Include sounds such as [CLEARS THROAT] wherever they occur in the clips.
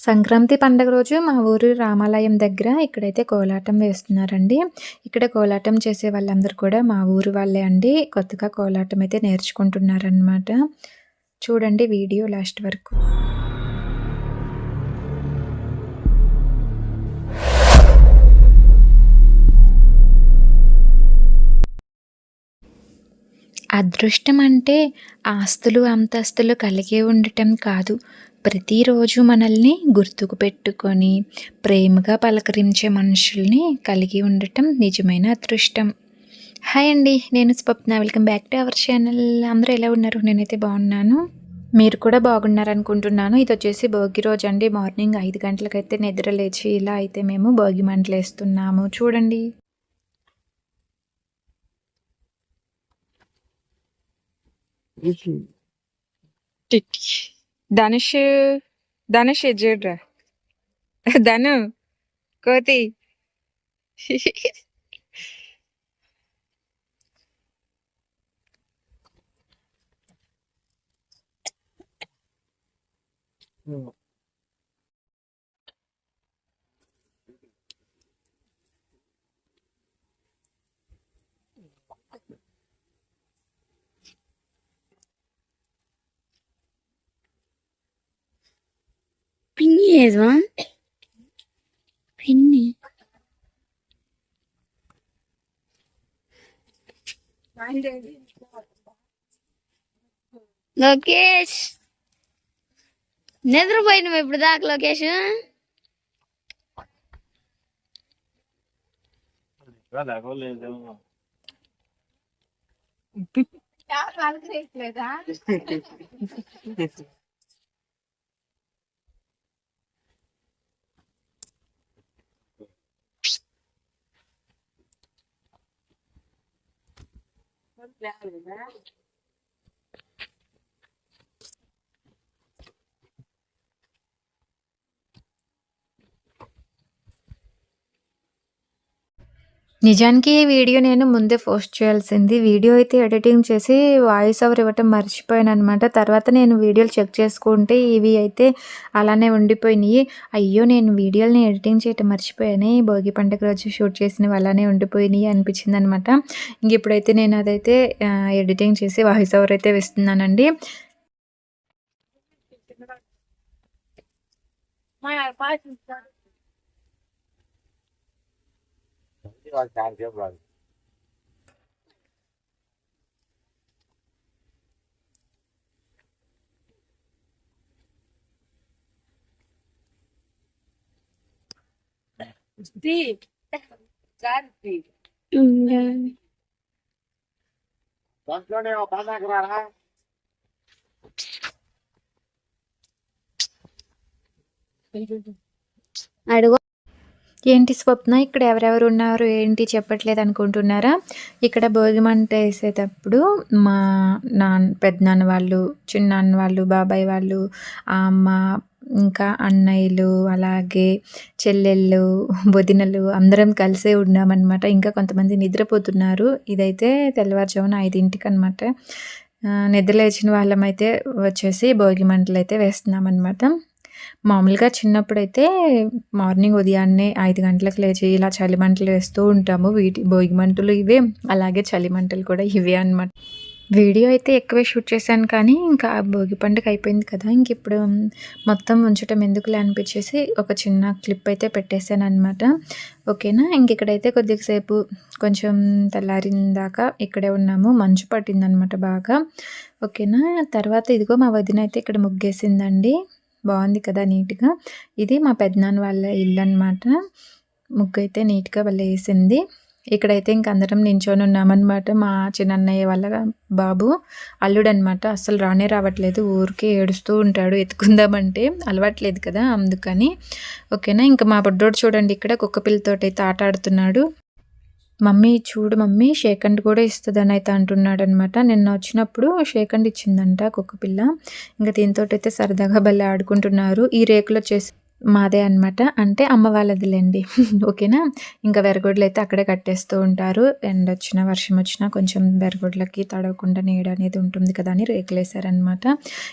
సంక్రాంతి పండగ రోజు మా ఊరు రామాలయం దగ్గర ఇక్కడైతే కోలాటం వేస్తున్నారండి. ఇక్కడ కోలాటం చేసే వాళ్ళందరూ కూడా మా ఊరు వాళ్ళే అండి. కొత్తగా కోలాటం అయితే నేర్చుకుంటున్నారనమాట చూడండి వీడియో లాస్ట్ వరకు. అదృష్టం అంటే ఆస్తులు అంతస్తులు కలిగి ఉండటం కాదు. ప్రతిరోజు మనల్ని గుర్తుకు పెట్టుకొని ప్రేమగా పలకరించే మనుషుల్ని కలిగి ఉండటం నిజమైన అదృష్టం. హాయ్ అండి నేను Swapna. Welcome back to our channel. అందరూ ఎలా ఉన్నారు? నేనైతే బాగున్నాను. మీరు కూడా బాగున్నారు అనుకుంటున్నాను ఇది వచ్చేసి భోగి రోజు అండి. మార్నింగ్ ఐదు గంటలకైతే నిద్ర లేచి ఇలా అయితే మేము భోగి మంటలు వేస్తున్నాము. చూడండి. ధనుష్ ధనుష్ ఇది చూడరా ధను కోతి పిన్ని ఏదవా పిన్ని లోకేష్ నిద్రపోయినావు ఇప్పుడు దాకా లోకేష్ claire నిజానికి ఈ వీడియో నేను ముందే పోస్ట్ చేయాల్సింది. వీడియో అయితే ఎడిటింగ్ చేసి వాయిస్ ఓవర్ ఇవ్వటం మర్చిపోయాను అనమాట తర్వాత నేను వీడియోలు చెక్ చేసుకుంటే ఇవి అయితే అలానే ఉండిపోయినాయి. అయ్యో నేను వీడియోలని ఎడిటింగ్ చేయటం మర్చిపోయాను. భోగి పండుగ రోజు షూట్ చేసినవి అలానే ఉండిపోయినాయి అనిపించింది అనమాట ఇంక ఇప్పుడైతే నేను అదైతే ఎడిటింగ్ చేసి వాయిస్ ఓవర్ అయితే వేస్తున్నానండి. đi con đi thiệp rồi. Đi ganti Campione o pasa grana I do ఏంటి స్వప్న? ఇక్కడ ఎవరెవరు ఉన్నారు? ఏంటి చెప్పట్లేదు అనుకుంటున్నారా? ఇక్కడ భోగి మంట వేసేటప్పుడు మా నాన్న పెద్దనాన్న వాళ్ళు చిన్నాన్న వాళ్ళు బాబాయ్ వాళ్ళు అమ్మ ఇంకా అన్నయ్యలు అలాగే చెల్లెళ్ళు వదినలు అందరం కలిసే ఉన్నామన్నమాట. ఇంకా కొంతమంది నిద్రపోతున్నారు. ఇదైతే తెల్లవారుజామున ఐదింటికి అనమాట నిద్ర లేచిన వాళ్ళమైతే వచ్చేసి భోగి మంటలు అయితే వేస్తున్నామన్నమాట. మామూలుగా చిన్నప్పుడైతే మార్నింగ్ ఉదయాన్నే ఐదు గంటలకు లేచి ఇలా చలిమంటలు వేస్తూ ఉంటాము. వీటి భోగిమంటలు ఇవే అలాగే చలిమంటలు కూడా ఇవే అనమాట వీడియో అయితే ఎక్కువే షూట్ చేశాను కానీ ఇంకా భోగి పండుగ అయిపోయింది కదా ఇంక ఇప్పుడు మొత్తం ఉంచడం ఎందుకులే అనిపించేసి ఒక చిన్న క్లిప్ అయితే పెట్టేశాను అనమాట ఓకేనా? ఇంక ఇక్కడైతే కొద్దిసేపు కొంచెం తెల్లారిన దాకా ఇక్కడే ఉన్నాము. మంచు పట్టిందనమాట బాగా. ఓకేనా? తర్వాత ఇదిగో మా వదిన అయితే ఇక్కడ ముగ్గేసిందండి. బాగుంది కదా నీట్గా. ఇది మా పెద్దనాన్న వాళ్ళ ఇల్లు అనమాట ముగ్గు అయితే నీట్గా వాళ్ళు వేసింది. ఇక్కడైతే ఇంక అందరం నించొని ఉన్నామన్నమాట మా చిన్నన్నయ్య వాళ్ళ బాబు. అల్లుడు అనమాట అసలు రానే రావట్లేదు. ఊరికే ఏడుస్తూ ఉంటాడు ఎత్తుకుందామంటే. అలవాట్లేదు కదా అందుకని. ఓకేనా? ఇంకా మా బొడ్డోడు చూడండి ఇక్కడ కుక్కపిల్లతోటి అయితే ఆట ఆడుతున్నాడు. మమ్మీ చూడు మమ్మీ షేకండ్ కూడా ఇస్తుందని అయితే అంటున్నాడనమాట. నిన్న వచ్చినప్పుడు షేకండ్ ఇచ్చిందంట కుక్క పిల్ల. ఇంకా దీంతో అయితే సరదాగా భలే ఆడుకుంటున్నారు. ఈ రేకులు వచ్చేసి మాదే అనమాట అంటే అమ్మ వాళ్ళదిలేండి. [LAUGHS] ఓకేనా? ఇంకా వెరగొడ్లు అయితే అక్కడే కట్టేస్తూ ఉంటారు. ఎండ వచ్చినా వర్షం వచ్చినా కొంచెం వెరగొడ్లకి తడవకుండా నీడ అనేది ఉంటుంది కదా అని రేకులేశారనమాట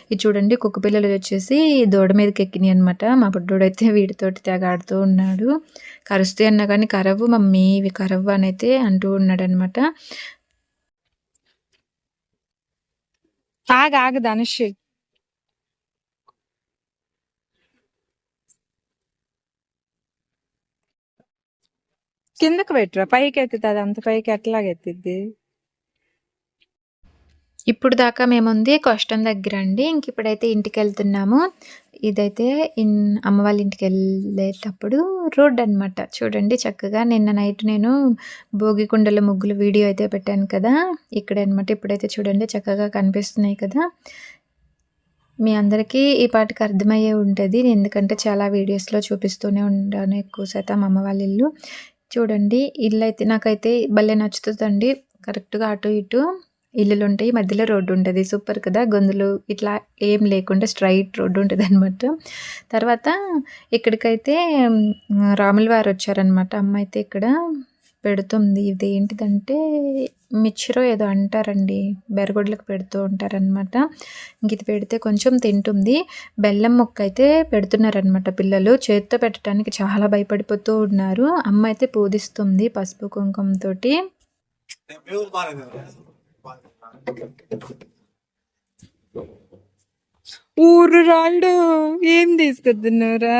ఇది చూడండి కుక్క పిల్లలు వచ్చేసి దూడ మీదకి ఎక్కినాయి అనమాట మా బుడ్డోడు అయితే [LAUGHS] వీటితోటి తెగ ఆడుతూ ఉన్నాడు. కరుస్తూ అన్నా కానీ కరవు మమ్మీ ఇవి కరవు అని అయితే అంటూ ఉన్నాడనమాట ఆగ ఆగు ధనుష్. కిందకి పెట్టురా? పైకి ఎత్తుతుంది అంత పైకి ఎట్లాగెత్తిద్ది ఇప్పుడు దాకా మేముంది కష్టం దగ్గర అండి. ఇంక ఇప్పుడైతే ఇంటికి వెళ్తున్నాము ఇదైతే ఇన్ అమ్మ వాళ్ళ ఇంటికి వెళ్ళేటప్పుడు రోడ్ అన్నమాట. చూడండి చక్కగా నిన్న నైట్ నేను భోగి కుండల ముగ్గులు వీడియో అయితే పెట్టాను కదా. ఇక్కడ అనమాట ఇప్పుడైతే చూడండి చక్కగా కనిపిస్తున్నాయి కదా. మీ అందరికీ ఈ పాటకి అర్థమయ్యే ఉంటుంది. ఎందుకంటే చాలా వీడియోస్లో చూపిస్తూనే ఉంటాను ఎక్కువ శాతం అమ్మ వాళ్ళ ఇల్లు. చూడండి ఇల్లు అయితే నాకైతే భలే నచ్చుతుందండి. కరెక్ట్గా అటు ఇటు ఇల్లులు ఉంటాయి మధ్యలో రోడ్డు ఉంటుంది సూపర్ కదా? గొంతులు ఇట్లా ఏం లేకుండా స్ట్రైట్ రోడ్డు ఉంటుంది అనమాట తర్వాత ఇక్కడికైతే మ్, రాముల వారు వచ్చారనమాట అమ్మ అయితే ఇక్కడ. పెడుతుంది. ఇది ఏంటిదంటే మిక్చరో ఏదో అంటారండి. బెరగొడ్లకు పెడుతూ ఉంటారనమాట ఇంక ఇది పెడితే కొంచెం తింటుంది. బెల్లం ముక్క అయితే పెడుతున్నారనమాట పిల్లలు. చేత్తో పెట్టడానికి చాలా భయపడిపోతూ ఉన్నారు. అమ్మ అయితే పూజిస్తుంది పసుపు కుంకుమతోటి ఊరు రాళ్ళు ఏం తీసుకొద్దున్నారా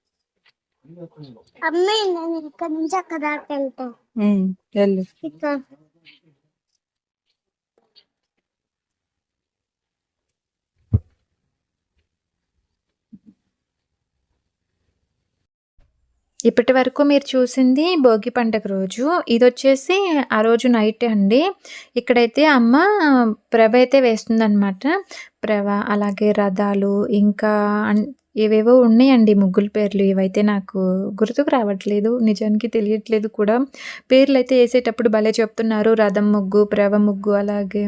అమ్మాయి నేను ఇక్కడ నుంచి అక్కడ దాకా వెళ్తా. వెళ్ళు. ఇక్కడ ఇప్పటి వరకు మీరు చూసింది భోగి పండగ రోజు. ఇది వచ్చేసి ఆ రోజు నైట్ అండి. ఇక్కడైతే అమ్మ ప్రభ అయితే వేస్తుందన్నమాట. ప్రభ అలాగే రథాలు ఇంకా ఏవేవో ఉన్నాయండి ముగ్గుల పేర్లు. ఇవైతే నాకు గుర్తుకు రావట్లేదు. నిజానికి తెలియట్లేదు కూడా. పేర్లు అయితే వేసేటప్పుడు భలే చెప్తున్నారు. రథం ముగ్గు ప్రభ ముగ్గు అలాగే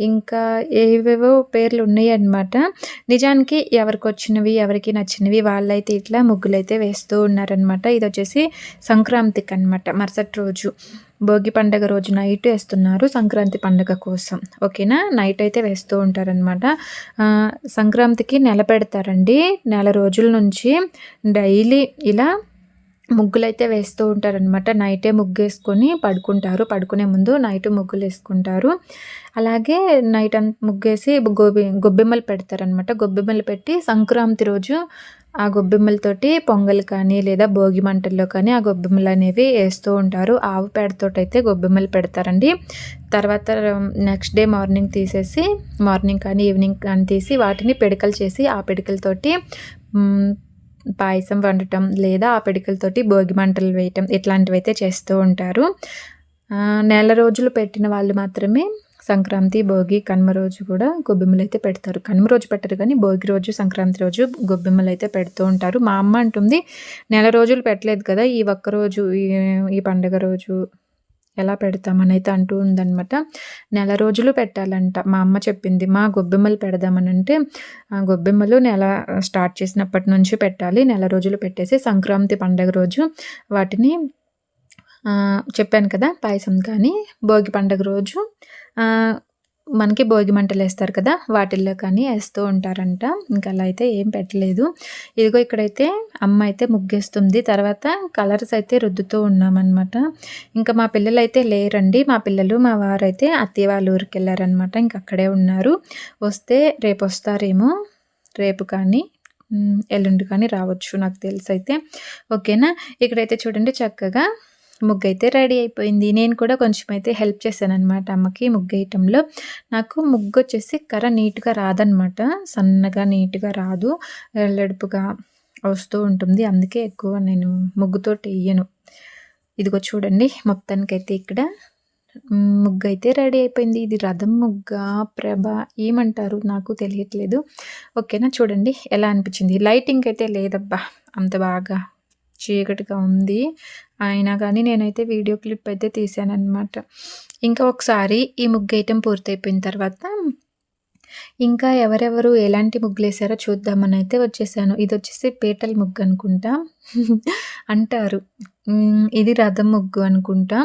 ఇంకా ఏవేవో పేర్లు ఉన్నాయి అన్నమాట నిజానికి ఎవరికి వచ్చినవి ఎవరికి నచ్చినవి వాళ్ళైతే ఇట్లా ముగ్గులైతే వేస్తూ ఉన్నారనమాట ఇది వచ్చేసి సంక్రాంతికి అనమాట మరుసటి రోజు భోగి పండగ రోజు నైట్ వేస్తున్నారు సంక్రాంతి పండగ కోసం. ఓకేనా? నైట్ అయితే వేస్తూ ఉంటారనమాట సంక్రాంతికి నెల పెడతారండి. నెల రోజుల నుంచి డైలీ ఇలా ముగ్గులైతే వేస్తూ ఉంటారనమాట నైటే ముగ్గు వేసుకొని పడుకుంటారు. పడుకునే ముందు నైట్ ముగ్గులు వేసుకుంటారు అలాగే నైట్ అంత ముగ్గేసి గోబి గొబ్బెమ్మలు పెడతారనమాట గొబ్బెమ్మలు పెట్టి సంక్రాంతి రోజు ఆ గొబ్బెమ్మలతోటి పొంగల్ కానీ లేదా భోగి మంటల్లో కానీ ఆ గొబ్బెమ్మలు అనేవి వేస్తూ ఉంటారు. ఆవు పేడతోటి అయితే గొబ్బెమ్మలు పెడతారండి. తర్వాత నెక్స్ట్ డే మార్నింగ్ తీసేసి మార్నింగ్ కానీ ఈవినింగ్ కానీ తీసి వాటిని పిడకలు చేసి ఆ పిడకలతోటి పాయసం వండటం లేదా ఆ పిడికలతోటి భోగి మంటలు వేయటం ఇట్లాంటివి అయితే చేస్తూ ఉంటారు. నెల రోజులు పెట్టిన వాళ్ళు మాత్రమే సంక్రాంతి భోగి కనుమ రోజు కూడా గొబ్బెమ్మలు అయితే పెడతారు. కనుమ రోజు పెట్టరు కానీ భోగి రోజు సంక్రాంతి రోజు గొబ్బెమ్మలు అయితే పెడుతూ ఉంటారు. మా అమ్మ అంటుంది నెల రోజులు పెట్టలేదు కదా ఈ ఒక్క రోజు ఈ- ఈ పండగ రోజు ఎలా పెడతామని అయితే అంటూ ఉందన్నమాట. నెల రోజులు పెట్టాలంట. మా అమ్మ చెప్పింది మా గొబ్బెమ్మలు పెడదామని అంటే ఆ గొబ్బెమ్మలు నెల స్టార్ట్ చేసినప్పటి నుంచి పెట్టాలి. నెల రోజులు పెట్టేసి సంక్రాంతి పండగ రోజు వాటిని చెప్పాను కదా పాయసం కానీ భోగి పండగ రోజు మనకి భోగి మంటలు వేస్తారు కదా వాటిల్లో కానీ వేస్తూ ఉంటారంట. ఇంకా అలా అయితే ఏం పెట్టలేదు. ఇదిగో ఇక్కడైతే అమ్మ అయితే ముగ్గేస్తుంది. తర్వాత కలర్స్ అయితే రుద్దుతూ ఉన్నామన్నమాట. ఇంకా మా పిల్లలు అయితే లేరండి. మా పిల్లలు మా వారైతే అత్తయ్య వాళ్ళ ఊరికి వెళ్ళారనమాట ఇంకా అక్కడే ఉన్నారు. వస్తే రేపు వస్తారేమో రేపు కానీ ఎల్లుండి కానీ రావచ్చు నాకు తెలిసి అయితే. ఓకేనా? ఇక్కడైతే చూడండి చక్కగా ముగ్గు అయితే రెడీ అయిపోయింది. నేను కూడా కొంచెం అయితే హెల్ప్ చేశాను అనమాట అమ్మకి ముగ్గు వేయటంలో నాకు ముగ్గు వచ్చేసి కర్ర నీట్గా రాదనమాట సన్నగా నీట్గా రాదు. ఎల్లడుపుగా వస్తూ ఉంటుంది. అందుకే ఎక్కువ నేను ముగ్గుతో వేయను ఇదిగో చూడండి మొత్తానికైతే ఇక్కడ ముగ్గు అయితే రెడీ అయిపోయింది. ఇది రథం ముగ్గ ప్రభ ఏమంటారు నాకు తెలియట్లేదు. ఓకేనా? చూడండి ఎలా అనిపించింది? లైటింగ్ అయితే లేదబ్బా. అంత బాగా చీకటిగా ఉంది. అయినా కానీ నేనైతే వీడియో క్లిప్ అయితే తీసానమాట ఇంకా ఒకసారి ఈ ముగ్గు ఐటెం పూర్తయిపోయిన తర్వాత ఇంకా ఎవరెవరు ఎలాంటి ముగ్గులు వేసారో చూద్దామని అయితే వచ్చేసాను. ఇది వచ్చేసి పీటల ముగ్గు అనుకుంటా. [LAUGHS] అంటారు. ఇది రథం ముగ్గు అనుకుంటా.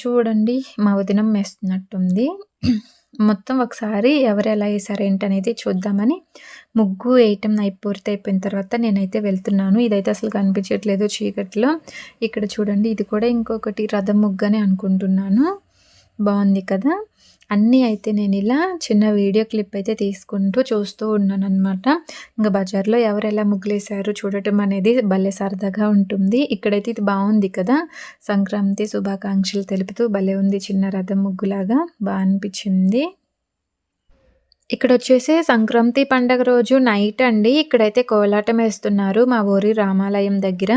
చూడండి మా వదినం వేస్తున్నట్టుంది [CLEARS THROAT] మొత్తం ఒకసారి ఎవరు ఎలా వేసారు ఏంటనేది చూద్దామని ముగ్గు వేయటం అయి పూర్తి అయిపోయిన తర్వాత నేనైతే వెళ్తున్నాను. ఇదైతే అసలు కనిపించట్లేదు చీకట్లో. ఇక్కడ చూడండి ఇది కూడా ఇంకొకటి రథం ముగ్గు అని అనుకుంటున్నాను. బాగుంది కదా? అన్నీ అయితే నేను ఇలా చిన్న వీడియో క్లిప్ అయితే తీసుకుంటూ చూస్తూ ఉన్నాను అనమాట ఇంకా బజార్లో ఎవరు ఎలా ముగ్గులేశారు చూడటం అనేది భలే సరదాగా ఉంటుంది. ఇక్కడైతే ఇది బాగుంది కదా. సంక్రాంతి శుభాకాంక్షలు తెలుపుతూ భలే ఉంది చిన్న రథం ముగ్గులాగా. బాగా అనిపించింది. ఇక్కడ వచ్చేసి సంక్రాంతి పండగ రోజు నైట్ అండి. ఇక్కడైతే కోలాటం వేస్తున్నారు మా ఊరి రామాలయం దగ్గర.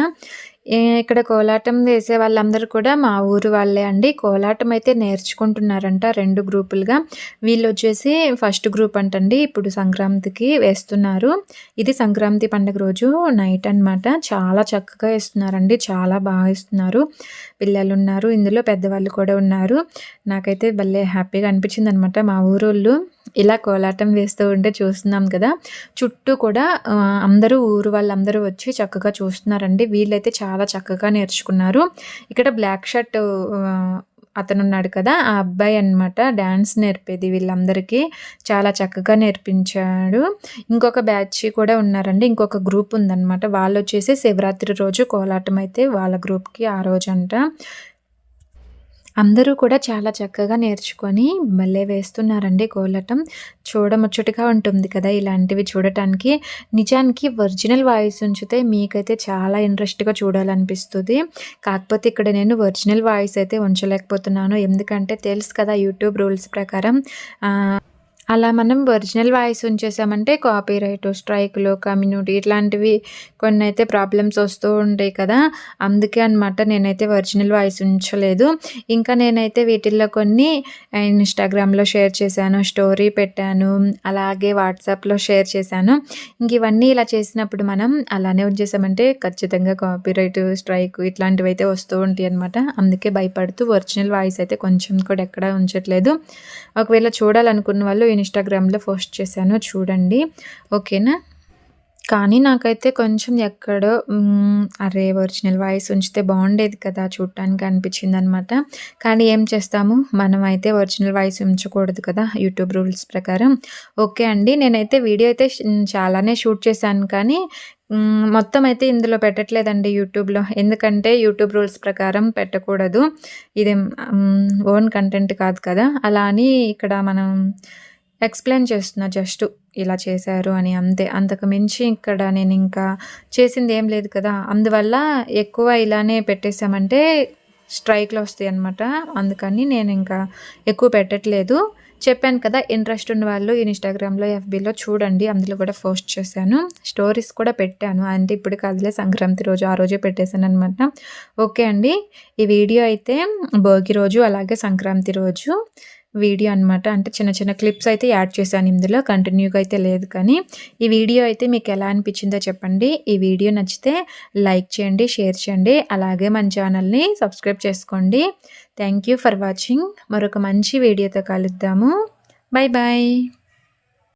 ఇక్కడ కోలాటం వేసే వాళ్ళందరూ కూడా మా ఊరు వాళ్ళే అండి. కోలాటం అయితే నేర్చుకుంటున్నారంట రెండు గ్రూపులుగా. వీళ్ళు వచ్చేసి ఫస్ట్ గ్రూప్ అంటండి. ఇప్పుడు సంక్రాంతికి వేస్తున్నారు. ఇది సంక్రాంతి పండుగ రోజు నైట్ అన్నమాట. చాలా చక్కగా వేస్తున్నారండి. చాలా బాగా వేస్తున్నారు. పిల్లలు ఉన్నారు ఇందులో పెద్దవాళ్ళు కూడా ఉన్నారు. నాకైతే భలే హ్యాపీగా అనిపించింది అనమాట మా ఊరోళ్ళు. ఇలా కోలాటం వేస్తూ ఉంటే చూస్తున్నాం కదా. చుట్టూ కూడా అందరూ ఊరు వాళ్ళందరూ వచ్చి చక్కగా చూస్తున్నారండి. వీళ్ళైతే చాలా చక్కగా నేర్చుకున్నారు. ఇక్కడ బ్లాక్ షర్ట్ అతను ఉన్నాడు కదా ఆ అబ్బాయి అన్నమాట డ్యాన్స్ నేర్పేది వీళ్ళందరికీ. చాలా చక్కగా నేర్పించాడు. ఇంకొక బ్యాచ్ కూడా ఉన్నారండి. ఇంకొక గ్రూప్ ఉందన్నమాట. వాళ్ళు వచ్చేసి శివరాత్రి రోజు కోలాటం అయితే వాళ్ళ గ్రూప్కి ఆ రోజు అంట అందరూ కూడా చాలా చక్కగా నేర్చుకొని భలే వేస్తున్నారండి కోలాటం. చూడముచ్చటగా ఉంటుంది కదా ఇలాంటివి చూడటానికి. నిజానికి ఒరిజినల్ వాయిస్ ఉంచితే మీకైతే చాలా ఇంట్రెస్ట్గా చూడాలనిపిస్తుంది. కాకపోతే ఇక్కడ నేను ఒరిజినల్ వాయిస్ అయితే ఉంచలేకపోతున్నాను. ఎందుకంటే తెలుసు కదా యూట్యూబ్ రూల్స్ ప్రకారం. అలా మనం ఒరిజినల్ వాయిస్ ఉంచేసామంటే కాపీ రైట్ స్ట్రైక్లు కమ్యూనిటీ ఇట్లాంటివి కొన్ని అయితే ప్రాబ్లమ్స్ వస్తూ ఉంటాయి కదా. అందుకే అనమాట నేనైతే ఒరిజినల్ వాయిస్ ఉంచలేదు. ఇంకా నేనైతే వీటిల్లో కొన్ని ఇన్స్టాగ్రామ్లో షేర్ చేశాను స్టోరీ పెట్టాను అలాగే వాట్సాప్లో షేర్ చేశాను. ఇంక ఇవన్నీ ఇలా చేసినప్పుడు మనం అలానే ఉంచేసామంటే ఖచ్చితంగా కాపీ రైట్ స్ట్రైక్ ఇట్లాంటివి అయితే వస్తూ ఉంటాయి అనమాట అందుకే భయపడుతూ ఒరిజినల్ వాయిస్ అయితే కొంచెం కూడా ఎక్కడ ఉంచట్లేదు. ఒకవేళ చూడాలనుకున్న వాళ్ళు ఇన్స్టాగ్రామ్లో పోస్ట్ చేశాను చూడండి. ఓకేనా? కానీ నాకైతే కొంచెం ఎక్కడో అరే ఒరిజినల్ వాయిస్ ఉంచితే బాగుండేది కదా చూడటానికి అనిపించింది అనమాట కానీ ఏం చేస్తాము? మనం అయితే ఒరిజినల్ వాయిస్ ఉంచకూడదు కదా యూట్యూబ్ రూల్స్ ప్రకారం. ఓకే అండి నేనైతే వీడియో అయితే చాలానే షూట్ చేశాను కానీ మొత్తం అయితే ఇందులో పెట్టట్లేదండి యూట్యూబ్లో. ఎందుకంటే యూట్యూబ్ రూల్స్ ప్రకారం పెట్టకూడదు. ఇది ఓన్ కంటెంట్ కాదు కదా. అలా అని ఇక్కడ మనం ఎక్స్ప్లెయిన్ చేస్తున్నా జస్ట్ ఇలా చేశారు అని అంతే. అంతకు మించి ఇక్కడ నేను ఇంకా చేసింది ఏం లేదు కదా. అందువల్ల ఎక్కువ ఇలానే పెట్టేసామంటే స్ట్రైక్లు వస్తాయి అనమాట అందుకని నేను ఇంకా ఎక్కువ పెట్టట్లేదు. చెప్పాను కదా ఇంట్రెస్ట్ ఉన్న వాళ్ళు ఇన్స్టాగ్రామ్లో ఎఫ్బీలో చూడండి. అందులో కూడా పోస్ట్ చేశాను. స్టోరీస్ కూడా పెట్టాను. అంటే ఇప్పుడు కాదులే సంక్రాంతి రోజు ఆ రోజే పెట్టేశాను అనమాట ఓకే అండి. ఈ వీడియో అయితే భోగి రోజు అలాగే సంక్రాంతి రోజు. వీడియో అనమాట అంటే చిన్న చిన్న క్లిప్స్ అయితే యాడ్ చేశాను ఇందులో కంటిన్యూగా అయితే లేదు కానీ. ఈ వీడియో అయితే మీకు ఎలా అనిపించిందో చెప్పండి. ఈ వీడియో నచ్చితే లైక్ చేయండి షేర్ చేయండి. అలాగే మన ఛానల్ని సబ్స్క్రైబ్ చేసుకోండి. Thank you for watching. మరొక మంచి వీడియోతో కలుద్దాము. Bye bye